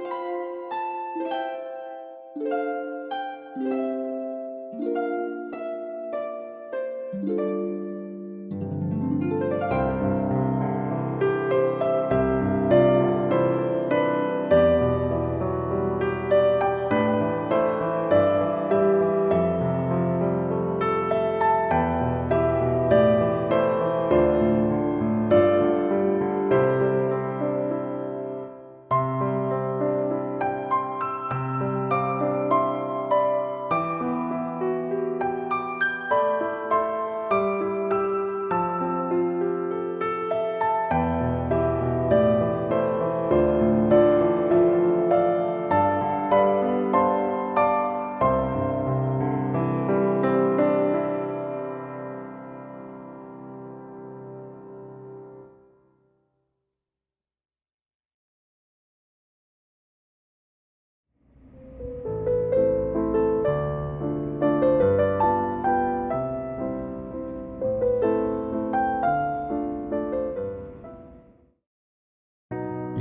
thank you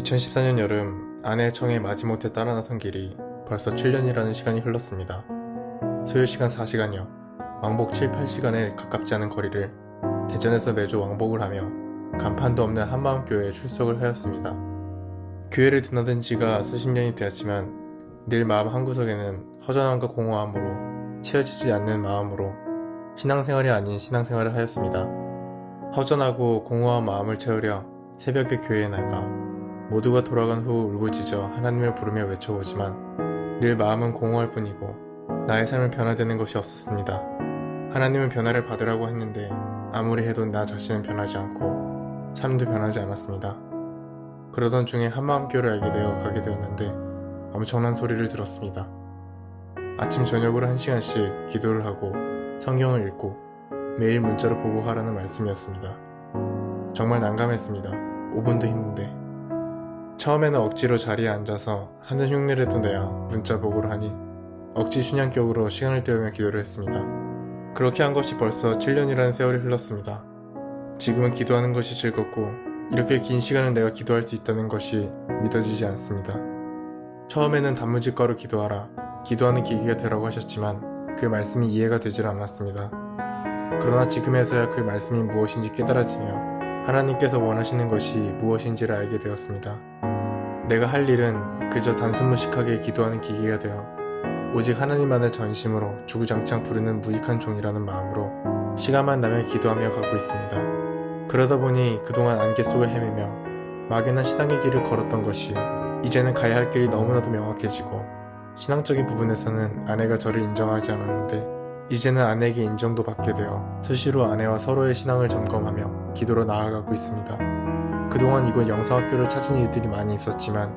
2014년 여름 아내의 청에 마지못해 따라 나선 길이 벌써 7년이라는 시간이 흘렀습니다. 소요 시간 4시간이요. 왕복 7, 8시간에 가깝지 않은 거리를 대전에서 매주 왕복을 하며 간판도 없는 한마음교회에 출석을 하였습니다. 교회를 드나든 지가 수십 년이 되었지만 늘 마음 한구석에는 허전함과 공허함으로 채워지지 않는 마음으로 신앙생활이 아닌 신앙생활을 하였습니다. 허전하고 공허한 마음을 채우려 새벽에 교회에 나가 모두가 돌아간 후 울부짖어 하나님을 부르며 외쳐오지만 늘 마음은 공허할 뿐이고 나의 삶은 변화되는 것이 없었습니다. 하나님은 변화를 받으라고 했는데 아무리 해도 나 자신은 변하지 않고 삶도 변하지 않았습니다. 그러던 중에 한마음교를 알게 되어 가게 되었는데 엄청난 소리를 들었습니다. 아침 저녁으로 한 시간씩 기도를 하고 성경을 읽고 매일 문자로 보고하라는 말씀이었습니다. 정말 난감했습니다. 5분도 힘든데. 처음에는 억지로 자리에 앉아서 하는 흉내를 내야 문자 보고를 하니 억지 순양격으로 시간을 때우며 기도를 했습니다. 그렇게 한 것이 벌써 7년이라는 세월이 흘렀습니다. 지금은 기도하는 것이 즐겁고 이렇게 긴 시간을 내가 기도할 수 있다는 것이 믿어지지 않습니다. 처음에는 단무지가로 기도하라, 기도하는 계기가 되라고 하셨지만 그 말씀이 이해가 되질 않았습니다. 그러나 지금에서야 그 말씀이 무엇인지 깨달아지며 하나님께서 원하시는 것이 무엇인지를 알게 되었습니다. 내가 할 일은 그저 단순무식하게 기도하는 기계가 되어 오직 하나님만을 전심으로 주구장창 부르는 무익한 종이라는 마음으로 시간만 나면 기도하며 가고 있습니다. 그러다 보니 그동안 안개 속을 헤매며 막연한 신앙의 길을 걸었던 것이 이제는 가야 할 길이 너무나도 명확해지고 신앙적인 부분에서는 아내가 저를 인정하지 않았는데 이제는 아내에게 인정도 받게 되어 수시로 아내와 서로의 신앙을 점검하며 기도로 나아가고 있습니다. 그동안 이곳 영성학교를 찾은 이들이 많이 있었지만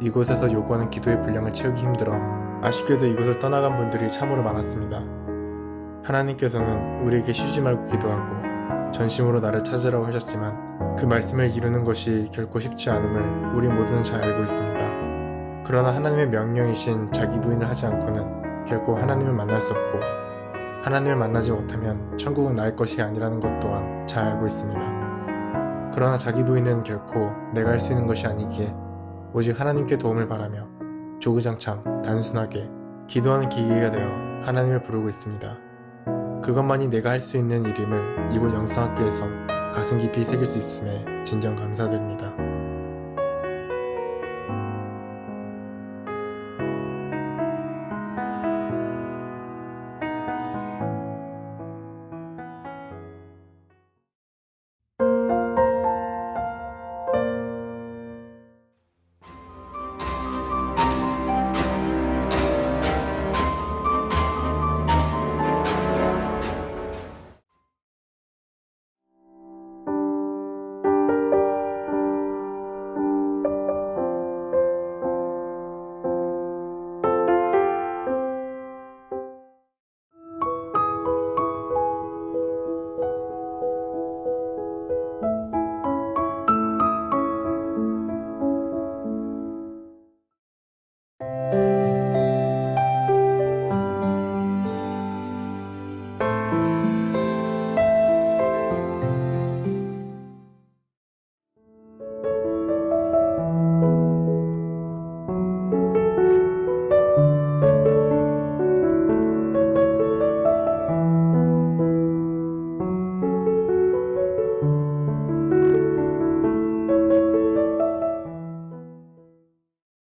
이곳에서 요구하는 기도의 분량을 채우기 힘들어 아쉽게도 이곳을 떠나간 분들이 참으로 많았습니다. 하나님께서는 우리에게 쉬지 말고 기도하고 전심으로 나를 찾으라고 하셨지만 그 말씀을 이루는 것이 결코 쉽지 않음을 우리 모두는 잘 알고 있습니다. 그러나 하나님의 명령이신 자기 부인을 하지 않고는 결코 하나님을 만날 수 없고 하나님을 만나지 못하면 천국은 나의 것이 아니라는 것 또한 잘 알고 있습니다. 그러나 자기 부인은 결코 내가 할 수 있는 것이 아니기에 오직 하나님께 도움을 바라며 조구장창 단순하게 기도하는 기계가 되어 하나님을 부르고 있습니다. 그것만이 내가 할 수 있는 일임을 이곳 영성학교에서 가슴 깊이 새길 수 있음에 진정 감사드립니다.